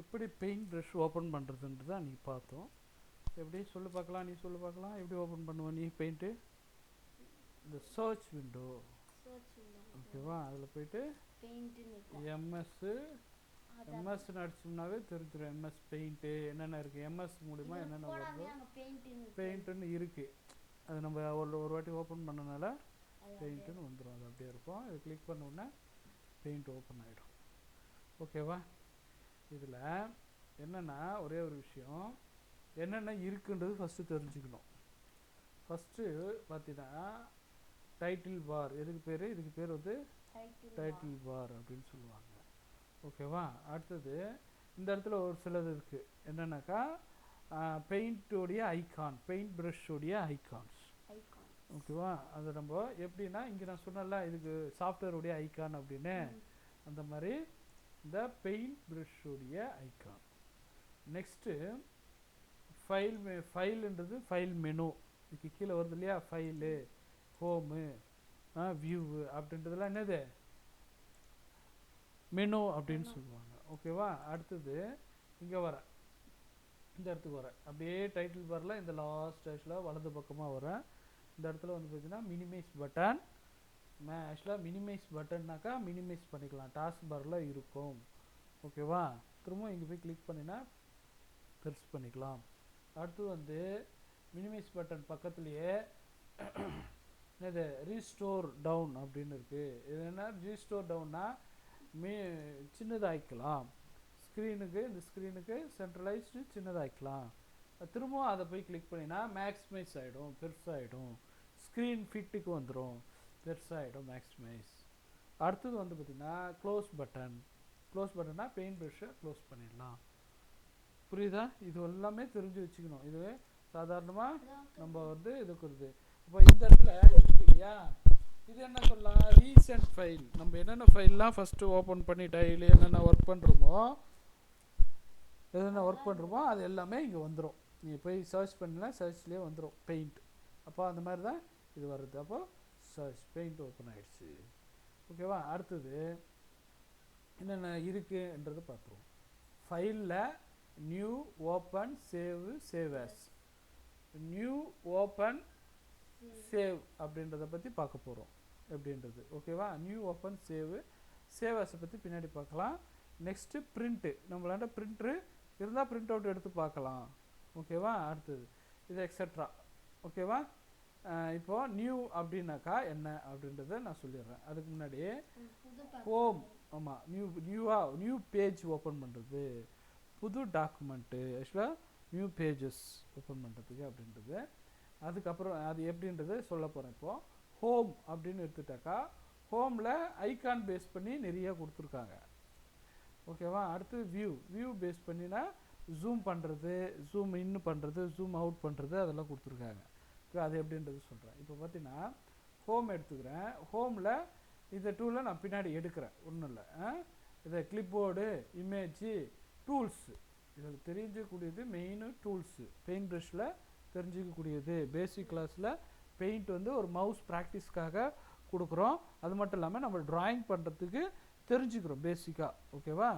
எப்படி paint brush open பண்ணுறதுன்றது தான் அன்றைக்கி பார்த்தோம். எப்படி? சொல்லு பார்க்கலாம் நீ சொல்லு பார்க்கலாம். எப்படி ஓப்பன் பண்ணுவ நீ பெயிண்ட்டு? இந்த சர்ச் விண்டோ ஓகேவா? அதில் போயிட்டு எம்எஸ்ஸு எம்எஸ் அடிச்சோம்னாவே தெரிஞ்சிடும் எம்எஸ் பெயிண்ட்டு என்னென்ன இருக்குது எம்எஸ் மூலிமா என்னென்ன வருதோ? பெயிண்ட்டுன்னு இருக்குது அது நம்ம ஒரு ஒரு வாட்டி ஓப்பன் பண்ணனால பெயிண்ட்டுன்னு வந்துடும் அது அப்படியே இருக்கும். இது கிளிக் பண்ண உடனே பெயிண்ட் ஓப்பன் ஆகிடும் ஓகேவா? இதில் என்னென்னா ஒரே ஒரு விஷயம். என்னென்ன இருக்குன்றது ஃபஸ்ட்டு தெரிஞ்சுக்கணும். ஃபஸ்ட்டு பார்த்தீங்கன்னா டைட்டில் பார் எதுக்கு பேர்? இதுக்கு பேர் வந்து. டைட்டில் பார் அப்படின்னு சொல்லுவாங்க. ஓகேவா அடுத்தது இந்த இடத்துல ஒரு சிலது இருக்குது என்னென்னாக்கா பெயிண்ட்டோடைய ஐகான் பெயிண்ட் ப்ரஷ்ஷோடைய ஐகான்ஸ். ஓகேவா அது நம்ம எப்படின்னா இங்கே நான் சொன்னல இதுக்கு சாஃப்ட்வேருடைய ஐகான் அப்படின்னு. அந்த மாதிரி இந்த பெயிண்ட் ப்ரஷ்ஷுடைய ஐகான் நெக்ஸ்ட்டு ஃபைல் மெ ஃபைலுன்றது ஃபைல் மெனு இதுக்கு கீழே வருது இல்லையா? ஃபைலு ஹோமு வியூவு அப்படின்றதுலாம் என்னது? மெனு அப்படின்னு. சொல்லுவாங்க. ஓகேவா அடுத்தது இங்கே வரேன் இந்த இடத்துக்கு வரேன் அப்படியே டைட்டில் பாரில் இந்த லாஸ்ட் ஸ்டேஜில் வலது பக்கமாக வரேன் இந்த இடத்துல வந்து பார்த்தீங்கன்னா மினிமைஸ் பட்டன் ஆக்சுவலாக மினிமைஸ் பட்டன்னாக்கா மினிமைஸ் பண்ணிக்கலாம். டாஸ்க் பாரில் இருக்கும். ஓகேவா திரும்ப இங்கே போய் கிளிக் பண்ணினா பெருசு பண்ணிக்கலாம். அடுத்து வந்து மினிமைஸ் பட்டன் பக்கத்துலேயே என்னது? ரீஸ்டோர் டவுன் அப்படின்னு இருக்குது இது என்ன ரீஸ்டோர் டவுன்னா மீ சின்னதாக்கிக்கலாம். ஸ்க்ரீனுக்கு இந்த ஸ்க்ரீனுக்கு சென்ட்ரலைஸ்டு சின்னதாக்கலாம் திரும்பவும் அதை போய் கிளிக் பண்ணினா மேக்ஸிமைஸ் ஆகிடும் பெருசாகிடும் ஸ்க்ரீன் ஃபிட்டுக்கு வந்துடும் பெருசாகிடும் மேக்ஸிமைஸ் அடுத்தது வந்து பார்த்திங்கன்னா க்ளோஸ் பட்டன் க்ளோஸ் பட்டன்னா பெயிண்ட் ப்ரெஷ்ஷை க்ளோஸ் பண்ணிடலாம். புரியுதா? இது எல்லாமே தெரிஞ்சு வச்சுக்கணும். இது சாதாரணமாக நம்ம வந்து இதுக்குறது இப்போ இந்த இடத்துல இருக்கு இல்லையா? இது என்ன சொல்லலாம்? ரீசெண்ட் ஃபைல் நம்ம என்னென்ன ஃபைல்லாம் ஃபஸ்ட்டு ஓப்பன் பண்ணி டெய்லி என்னென்ன ஒர்க் பண்ணுறோமோ என்னென்ன ஒர்க் பண்ணுறோமோ அது எல்லாமே இங்கே வந்துடும் நீங்கள் போய் சர்ச் பண்ணலாம் சர்ச்லேயே வந்துடும் பெயிண்ட் அப்போ அந்த மாதிரி தான் இது வருது. அப்போது சர்ச் பெயிண்ட் ஓப்பன் ஆகிடுச்சு ஓகேவா அடுத்தது என்னென்ன இருக்குன்றது பார்த்துருவோம். ஃபைலில் new open save save new open save அப்படின்றத பற்றி பார்க்க போகிறோம் எப்படின்றது? ஓகேவா நியூ ஓப்பன் சேவ் சேவ் பற்றி பின்னாடி பார்க்கலாம். நெக்ஸ்ட்டு பிரிண்ட்டு நம்மளாண்ட பிரிண்ட்ரு இருந்தால் பிரிண்ட் அவுட் எடுத்து பார்க்கலாம். ஓகேவா அடுத்தது. இது எக்ஸட்ரா ஓகேவா இப்போது நியூ அப்படின்னாக்கா என்ன அப்படின்றத நான் சொல்லிடுறேன். அதுக்கு முன்னாடி ஹோம் ஆமாம் நியூ நியூவாக நியூ பேஜ் ஓப்பன் பண்ணுறது புது டாக்குமெண்ட்டு ஆக்சுவலாக நியூ பேஜஸ் ஓப்பன் பண்ணுறதுக்கு அப்படின்றது. அதுக்கப்புறம் அது எப்படின்றது சொல்ல போகிறேன் இப்போது ஹோம் அப்படின்னு எடுத்துட்டாக்கா ஹோமில் ஐகான் பேஸ் பண்ணி நிறைய கொடுத்துருக்காங்க. ஓகேவா? அடுத்து வியூ வியூ பேஸ் பண்ணினா ஜூம் பண்ணுறது ஜூம் இன்னு பண்ணுறது ஜூம் அவுட் பண்ணுறது அதெல்லாம் கொடுத்துருக்காங்க. அது எப்படின்றது சொல்கிறேன் இப்போ பார்த்தீங்கன்னா ஹோம் எடுத்துக்கிறேன். ஹோமில் இந்த டூலை நான் பின்னாடி எடுக்கிறேன். ஒன்றும் இல்லை. இதை கிளிப்போர்டு இமேஜு டூல்ஸு இதில் தெரிஞ்சக்கூடியது மெயினு டூல்ஸு பெயிண்ட் ப்ரஷில் தெரிஞ்சிக்கக்கூடியது. பேசிக் கிளாஸில் பெயிண்ட் வந்து ஒரு மவுஸ் ப்ராக்டிஸ்க்காக கொடுக்குறோம். அது மட்டும் இல்லாமல் நம்ம ட்ராயிங் பண்ணுறதுக்கு தெரிஞ்சுக்கிறோம் பேசிக்காக ஓகேவா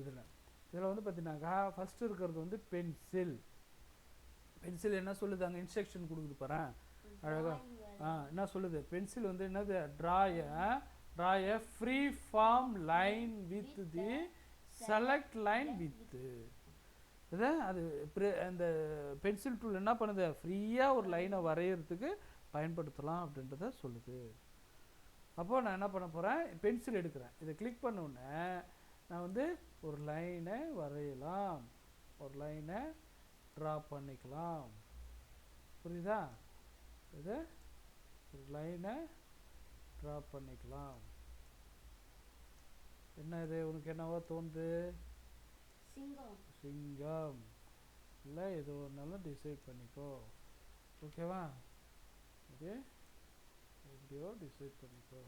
இதில். இதில் வந்து பார்த்தீங்கன்னாக்கா ஃபஸ்ட்டு இருக்கிறது வந்து பென்சில் பென்சில் என்ன சொல்லுது? அங்கே இன்ஸ்ட்ரக்ஷன் கொடுக்குது பாரேன் அழகாக ஆ என்ன சொல்லுது? பென்சில் வந்து என்னது? Draw a draw a free form line with the select line with இது அது அந்த பென்சில் டூல் என்ன பண்ணுது? ஃப்ரீயாக ஒரு லைனை வரைகிறதுக்கு பயன்படுத்தலாம் அப்படின்றத சொல்லுது. அப்போ நான் என்ன பண்ண போகிறேன் பென்சில் எடுக்கிறேன். இதை கிளிக் பண்ணோடனே நான் வந்து ஒரு லைனை வரையலாம். ஒரு லைனை ட்ரா பண்ணிக்கலாம். புரியுதா? இது ஒரு லைனை ட்ரா பண்ணிக்கலாம். என்ன இது? உனக்கு என்னவோ தோணுது? சிங்கம். இல்லை எது ஒன்றாலும் டிசைட் பண்ணிக்கோ. ஓகேவா இது எப்படியோ டிசைட் பண்ணிக்கோ.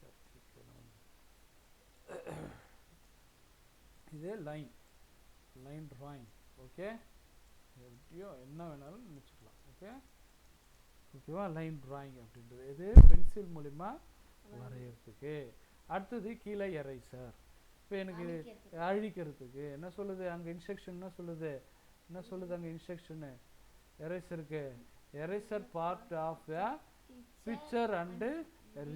கத்திக்கணும் இது லைன் லைன் drawing. ஓகே எப்படியோ என்ன வேணாலும் நினச்சிக்கலாம் ஓகே ஓகேவா லைன் drawing அப்படின்றது. இது பென்சில் மூலிமா வரையறதுக்கு. அடுத்தது கீழே எரேசர் இப்போ எனக்கு அழிக்கிறது. அழிக்கிறதுக்கு. என்ன சொல்லுது? அங்கே இன்ஸ்ட்ரக்ஷன் என்ன சொல்லுது? என்ன சொல்லுது அங்கே instruction எரேசருக்கு eraser part of the picture and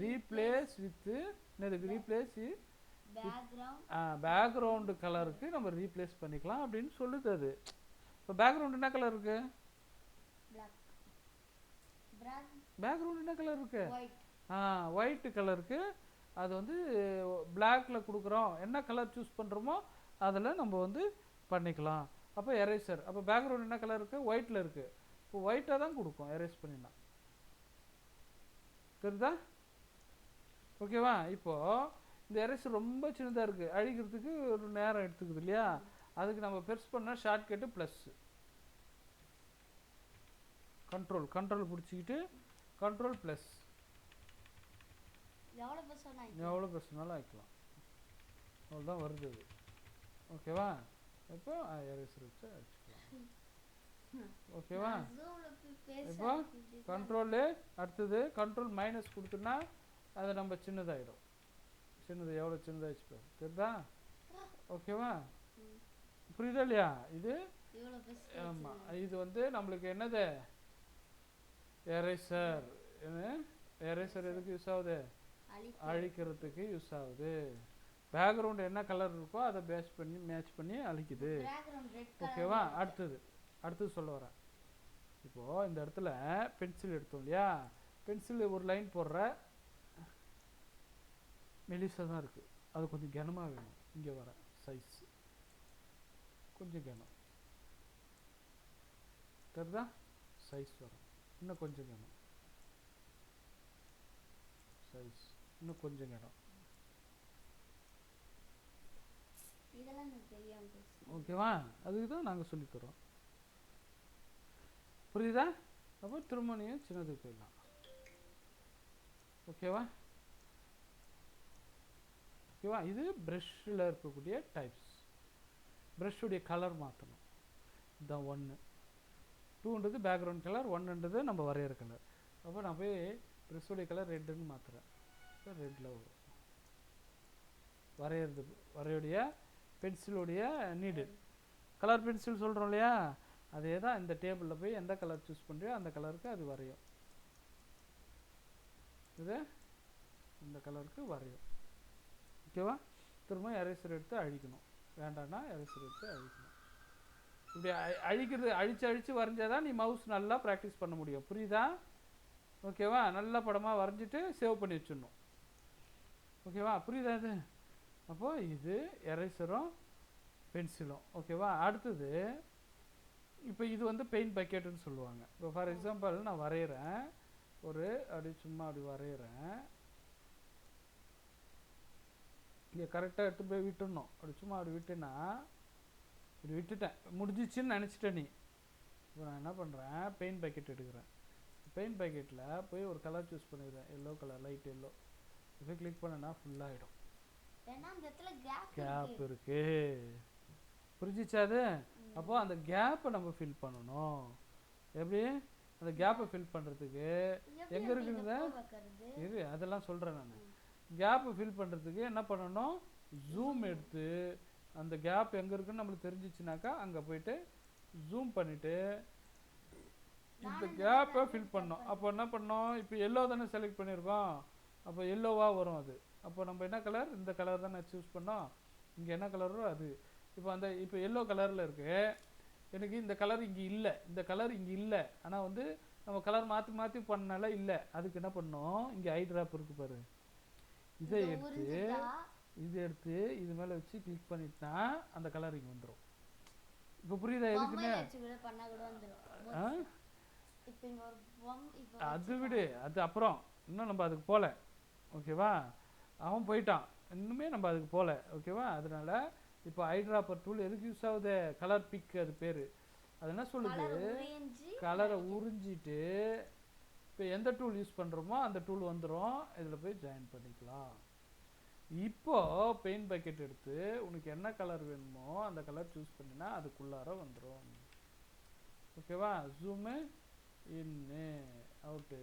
replace with என்னதுக்கு ரீப்ளேஸ் பேக்ரவுண்ட் கலருக்கு நம்ம ரீப்ளேஸ் பண்ணிக்கலாம் அப்படின்னு சொல்லுது அது. இப்போ பேக்ரவுண்ட் என்ன கலர் இருக்கு? பேக்ரவுண்ட் என்ன கலர் இருக்கு? ஆ ஒயிட் கலருக்கு அது வந்து பிளாக்ல கொடுக்குறோம். என்ன கலர் சூஸ் பண்ணுறோமோ அதில் நம்ம வந்து பண்ணிக்கலாம். அப்போ எரேசர் அப்போ பேக்ரவுண்ட் என்ன கலர் இருக்குது ஒயிட்டில் இருக்குது இப்போ ஒயிட்டாக தான் கொடுக்கும். எரேஸ் பண்ணினா. தெரியுதா? ஓகேவா இப்போது இந்த எரேசர் ரொம்ப சின்னதாக இருக்குது அழிக்கிறதுக்கு ஒரு நேரம் எடுத்துக்குது இல்லையா? அதுக்கு நம்ம பெருசு பண்ணால் ஷார்ட்கட்டு ப்ளஸ் கண்ட்ரோல் கண்ட்ரோல் பிடிச்சிக்கிட்டு கண்ட்ரோல் ப்ளஸ் எவ்வளோ பெருசுனாலும் ஆக்கிக்கலாம் அவ்வளோதான் வருது அது. ஓகேவா இப்போ எரேசர் வச்சு அடிச்சுக்கலாம். ஓகேவா இப்போ கண்ட்ரோலு அடுத்தது கண்ட்ரோல் மைனஸ் கொடுத்தோன்னா அது நம்ம சின்னதாயிடும். சின்னது எவ்வளோ சின்னதாகிடுச்சு பாரு தெரியுதா? ஓகேவா? புரியுதா இல்லையா? இது? ஆமாம் இது வந்து நம்மளுக்கு என்னது? எரேசர் எரேசர் எதுக்கு யூஸ் ஆகுது? அழிக்க அழிக்கிறதுக்கு யூஸ் ஆகுது. பேக்ரவுண்ட் என்ன கலர் இருக்கோ அதை பேஸ் பண்ணி மேட்ச் பண்ணி அழிக்குது. ஓகேவா? அடுத்தது. அடுத்தது சொல்ல வரேன். இப்போது இந்த இடத்துல பென்சில் எடுத்தோம் இல்லையா? பென்சில் ஒரு லைன் போடுற மெலிசாக தான் இருக்குது அது கொஞ்சம் கனமாக வேணும். இங்கே வர சைஸ் கொஞ்சம் கனம். தெரியுதா சைஸ் வரும். இன்னும் கொஞ்சம் கனம். சைஸ் இன்னும் கொஞ்சம் கனம். ஓகேவா அதுக்கு தான் நாங்கள் சொல்லித்தரோம் புரியுதா? அப்போ திருமணியும் சின்னதுக்கு போயிடலாம். ஓகேவா ஓகேவா? இது ப்ரெஷ்ஷில் இருக்கக்கூடிய டைப்ஸ் ப்ரெஷ்ஷுடைய கலர் மாற்றணும் இதுதான் ஒன்று டூன்றது பேக்ரவுண்ட் கலர் ஒன்றுன்றது நம்ம வரைகிற கலர் அப்போ நான் போய் ப்ரெஷ்ஷுடைய கலர் ரெட்டுன்னு மாற்றுறேன் இப்போ ரெட்டில் வரும். வரைகிறது வரையுடைய பென்சிலுடைய நீடு கலர் பென்சில் சொல்கிறோம் இல்லையா? அதே தான் இந்த டேபிளில் போய் எந்த கலர் சூஸ் பண்ணுறியோ அந்த கலருக்கு அது வரையும். இது? இந்த கலருக்கு வரையும். ஓகேவா? திரும்ப எரேசர் எடுத்து அழிக்கணும். வேண்டாம்னா எரேசர் எடுத்து அழிக்கணும். இப்படி அழி- அழிக்கிறது அழித்து வரைஞ்சால் தான் நீ மவுஸ் நல்லா ப்ராக்டிஸ் பண்ண முடியும். புரியுதா? ஓகேவா? நல்ல படமாக வரைஞ்சிட்டு சேவ் பண்ணி வச்சிடணும். ஓகேவா? புரியுதா இது? அப்போது இது எரேசரும் பென்சிலும் ஓகேவா? அடுத்தது இப்போ இது வந்து பெயிண்ட் பக்கெட்டுன்னு சொல்லுவாங்க. இப்போ ஃபார் எக்ஸாம்பிள் நான் வரைகிறேன் ஒரு அப்படி சும்மா அப்படி வரைகிறேன் இங்கே கரெக்டாக எடுத்து போய் விட்டுடணும். அப்படி சும்மா அப்படி விட்டேன்னா இப்படி விட்டுட்டேன். முடிஞ்சிச்சுன்னு நினச்சிட்டேன் நீ. இப்போ நான் என்ன பண்ணுறேன் பெயிண்ட் பக்கெட் எடுக்கிறேன். பெயிண்ட் பக்கெட்டில் போய் ஒரு கலர் சூஸ் பண்ணிடுறேன் எல்லோ கலர் லைட் எல்லோ இப்போ கிளிக் பண்ணேன்னா ஃபுல்லாகிடும் கேப் இருக்கு. புரிஞ்சிச்சா அது? அப்போ அந்த கேப்பை நம்ம ஃபில் பண்ணணும். எப்படி? அந்த கேப்பை ஃபில் பண்ணுறதுக்கு எங்க இருக்குங்க? இரு அதெல்லாம் சொல்கிறேன் நான். கேப்பை ஃபில் பண்ணுறதுக்கு என்ன பண்ணணும்? ஜூம் எடுத்து அந்த கேப் எங்கே இருக்குன்னு நம்மளுக்கு தெரிஞ்சிச்சுனாக்கா அங்கே போயிட்டு ஜூம் பண்ணிவிட்டு இந்த கேப்பை ஃபில் பண்ணோம் அப்போ என்ன பண்ணோம் இப்போ எல்லோ தானே செலக்ட் பண்ணியிருக்கோம். அப்போ எல்லோவாக வரும் அது. அப்போ நம்ம என்ன கலர் இந்த கலர் தானே சூஸ் பண்ணோம். இங்கே என்ன கலரோ அது. இப்போ அந்த இப்போ எல்லோ கலரில் இருக்கு. எனக்கு இந்த கலர் இங்கே இல்லை. இந்த கலர் இங்கே இல்லை. ஆனால் வந்து நம்ம கலர் மாற்றி மாற்றி பண்ணனால இல்லை. அதுக்கு என்ன பண்ணோம் இங்கே ஐ ட்ராப் இருக்கு பாரு. இதை எடுத்து இது எடுத்து இது மேலே வச்சு கிளிக் பண்ணிட்டா அந்த கலர் இங்கே வந்துடும் இப்போ புரியுதா எதுக்குன்னு? அது விடு. அது அப்புறம். இன்னும் நம்ம அதுக்கு போகல ஓகேவா? அவன் போயிட்டான். இன்னுமே நம்ம அதுக்கு போகல ஓகேவா? அதனால இப்போ ஐட்ராப்பர் டூல் எதுக்கு யூஸ் ஆகுது? கலர் பிக் அது பேர். அது என்ன சொல்லுது? கலரை உறிஞ்சிட்டு இப்போ எந்த டூல் யூஸ் பண்ணுறோமோ அந்த டூல் வந்துடும் இதில் போய் ஜாயின் பண்ணிக்கலாம். இப்போ பெயிண்ட் பக்கெட் எடுத்து உனக்கு என்ன கலர் வேணுமோ அந்த கலர் சூஸ் பண்ணினா அதுக்குள்ளார வந்துடும் ஓகேவா ஜூமு இன்னு அவுட்டு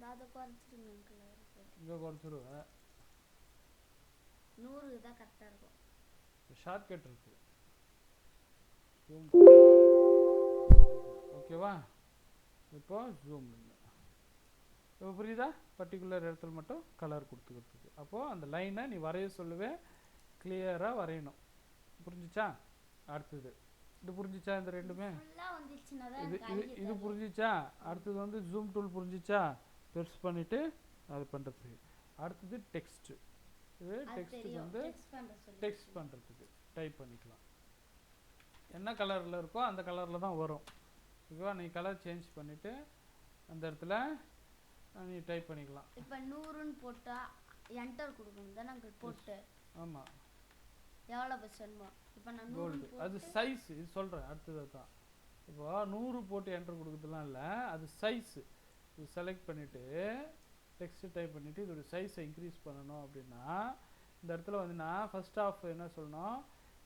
இந்த அதை குறைச்சிருங்க uncle இருக்கு இங்கே குறைச்சிருவேன் நூறு தான் கரெக்டாக இருக்கும். ஷார்ட்கட் இருக்கு. ஜூம் ஓகேவா இப்போ ஜூம் இப்போ புரியுதா? பர்டிகுலர் இடத்துல மட்டும் கலர் கொடுத்துக்கிறதுக்கு. அப்போது அந்த லைனை நீ வரைய சொல்லுவே கிளியராக வரையணும். புரிஞ்சுச்சா? அடுத்தது. இது புரிஞ்சுச்சா இந்த ரெண்டுமே? இது இது புரிஞ்சிச்சா? அடுத்தது வந்து ஜூம் டூல் புரிஞ்சிச்சா? பெருசு பண்ணிட்டு அது பண்ணுறதுக்கு அடுத்தது டெக்ஸ்ட் இது தெரியும். வந்து டெக்ஸ்ட் டெக்ஸ்ட் பண்ணுறதுக்கு டைப் பண்ணிக்கலாம். என்ன கலரில் இருக்கோ அந்த கலரில் தான் வரும். ஓகேவா நீ கலர் சேஞ்ச் பண்ணிவிட்டு அந்த இடத்துல நீ டைப் பண்ணிக்கலாம். இப்போ நூறுன்னு போட்டா என்டர் கொடுக்கணும் தானே அங்கே போட்டு? ஆமாம் எவ்வளோ வேணுமோ? இப்போ நான் கோல்டு அது சைஸ் இது சொல்கிறேன் அடுத்தது தான் இப்போ நூறு போட்டு என்டர் கொடுக்குறதுலாம் இல்லை அது சைஸு இது செலக்ட் பண்ணிவிட்டு டெக்ஸ்ட் டைப் பண்ணிவிட்டு இதோட சைஸை இன்க்ரீஸ் பண்ணணும் அப்படின்னா இந்த இடத்துல வந்து நான் ஃபர்ஸ்ட் ஆஃப் என்ன சொல்லணும்?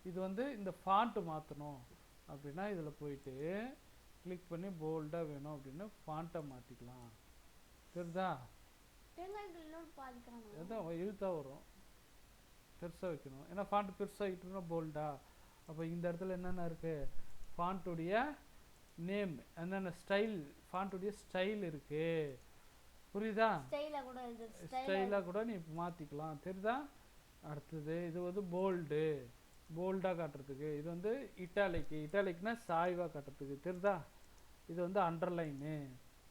இது வந்து இந்த ஃபாண்ட்டு மாற்றணும் அப்படின்னா இதில் போயிட்டு கிளிக் பண்ணி போல்டாக வேணும் அப்படின்னு ஃபாண்ட்டை மாற்றிக்கலாம் தெரியுதா அதான் எழுத்தா வரும். பெருசாக வைக்கணும். ஏன்னா ஃபாண்ட் பெருசாகிட்டுனா போல்டா அப்போ இந்த இடத்துல என்னென்ன இருக்குது ஃபாண்ட்டுடைய நேம் என்னென்ன ஸ்டைல் ஃபாண்ட்டுடைய ஸ்டைல் இருக்குது புரியுதா? ஸ்டைலாக கூட நீ மாற்றிக்கலாம் தெரியுதா? அடுத்தது இது வந்து போல்டு போல்டாக காட்டுறதுக்கு. இது வந்து இட்டாலிக்கு இட்டாலிக்னா சாய்வாக காட்டுறதுக்கு. தெரியுதா? இது வந்து அண்டர்லைனு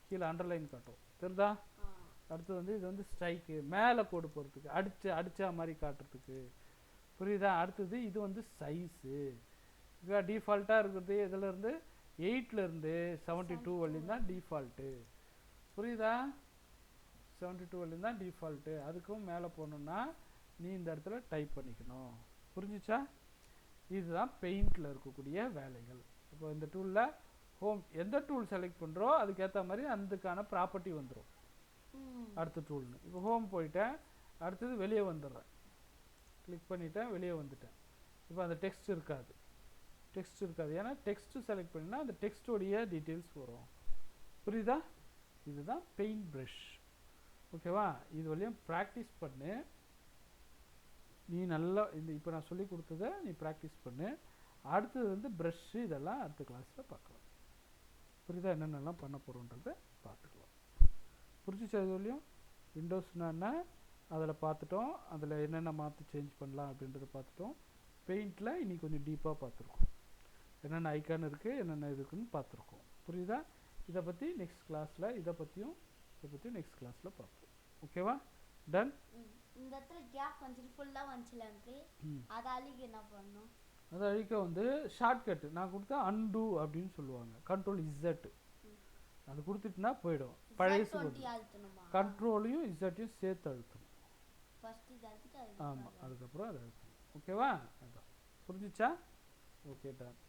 கீழே அண்டர்லைன் காட்டும். தெரியுதா? அடுத்து வந்து இது வந்து ஸ்ட்ரைக்கு மேலே கோடு போகிறதுக்கு அடிச்சு அடிச்சா மாதிரி காட்டுறதுக்கு. புரியுதா? அடுத்தது இது வந்து சைஸு டிஃபால்ட்டாக இருக்கிறது. இதுலேருந்து எயிட்லேருந்து செவன்ட்டி டூ வரையும் தான் டிஃபால்ட்டு புரியுதா? செவன்ட்டி டூ வரையும் தான் டிஃபால்ட்டு அதுக்கும் மேலே போகணுன்னா நீ இந்த இடத்துல டைப் பண்ணிக்கணும். புரிஞ்சுச்சா? இதுதான் பெயிண்டில் இருக்கக்கூடிய வேலைகள். இப்போ இந்த டூலில் ஹோம் எந்த டூல் செலக்ட் பண்ணுறோ அதுக்கேற்ற மாதிரி அதுக்கான ப்ராப்பர்ட்டி வந்துடும் அடுத்த டூல்னு இப்போ ஹோம் போயிட்டேன். அடுத்தது வெளியே வந்துடுறேன். கிளிக் பண்ணிட்டேன் வெளியே வந்துட்டேன். இப்போ அந்த டெக்ஸ்ட் இருக்காது. டெக்ஸ்ட் இருக்காது. ஏன்னா டெக்ஸ்ட்டு செலக்ட் பண்ணினா அந்த டெக்ஸ்டோடைய டீட்டெயில்ஸ் வரும். புரியுதா? இதுதான் பெயிண்ட் ப்ரஷ் ஓகேவா இது வழியும் ப்ராக்டிஸ் பண்ணு. நீ நல்லா இந்த இப்போ நான் சொல்லி கொடுத்ததை நீ ப்ராக்டிஸ் பண்ணு. அடுத்தது வந்து ப்ரஷ்ஷு இதெல்லாம் அடுத்த கிளாஸில் பார்க்கலாம். புரியுதா? என்னென்னலாம் பண்ண போகிறோன்றதை பார்த்துக்கலாம். புரிஞ்சுச்சா இது வழியும் விண்டோஸ்னா அதில் பார்த்துட்டோம். அதில் என்னென்ன மாற்றி சேஞ்ச் பண்ணலாம் அப்படின்றத பார்த்துட்டோம். பெயிண்டில் இன்னைக்கு கொஞ்சம் டீப்பாக பார்த்துருக்கோம். என்னென்ன ஐக்கான் இருக்குது என்னென்ன இருக்குன்னு பார்த்துருக்கோம். புரியுதா? இதை பற்றி நெக்ஸ்ட் கிளாஸில் இதை பற்றியும் இதை பற்றியும் நெக்ஸ்ட் கிளாஸில் பார்ப்போம். ஓகேவா டன். இந்த இடத்துல கேப் வந்துட்டு ஃபுல்லாக வந்துச்சுல அதை அழிக்க என்ன பண்ணணும்? அதை அழிக்க வந்து ஷார்ட்கட் நான் கொடுத்தா அன்டூ அப்படின்னு சொல்லுவாங்க. கண்ட்ரோல் இசட் அது கொடுத்துட்டுனா போயிடும். அழுத்தணுமா? கண்ட்ரோலையும் இசட்டையும் சேர்த்து அழுத்தணும். ஆமாம் அதுக்கு அதுக்கப்புறம் அதை அழுத்தணும். ஓகேவா அதான். புரிஞ்சுச்சா? Okay done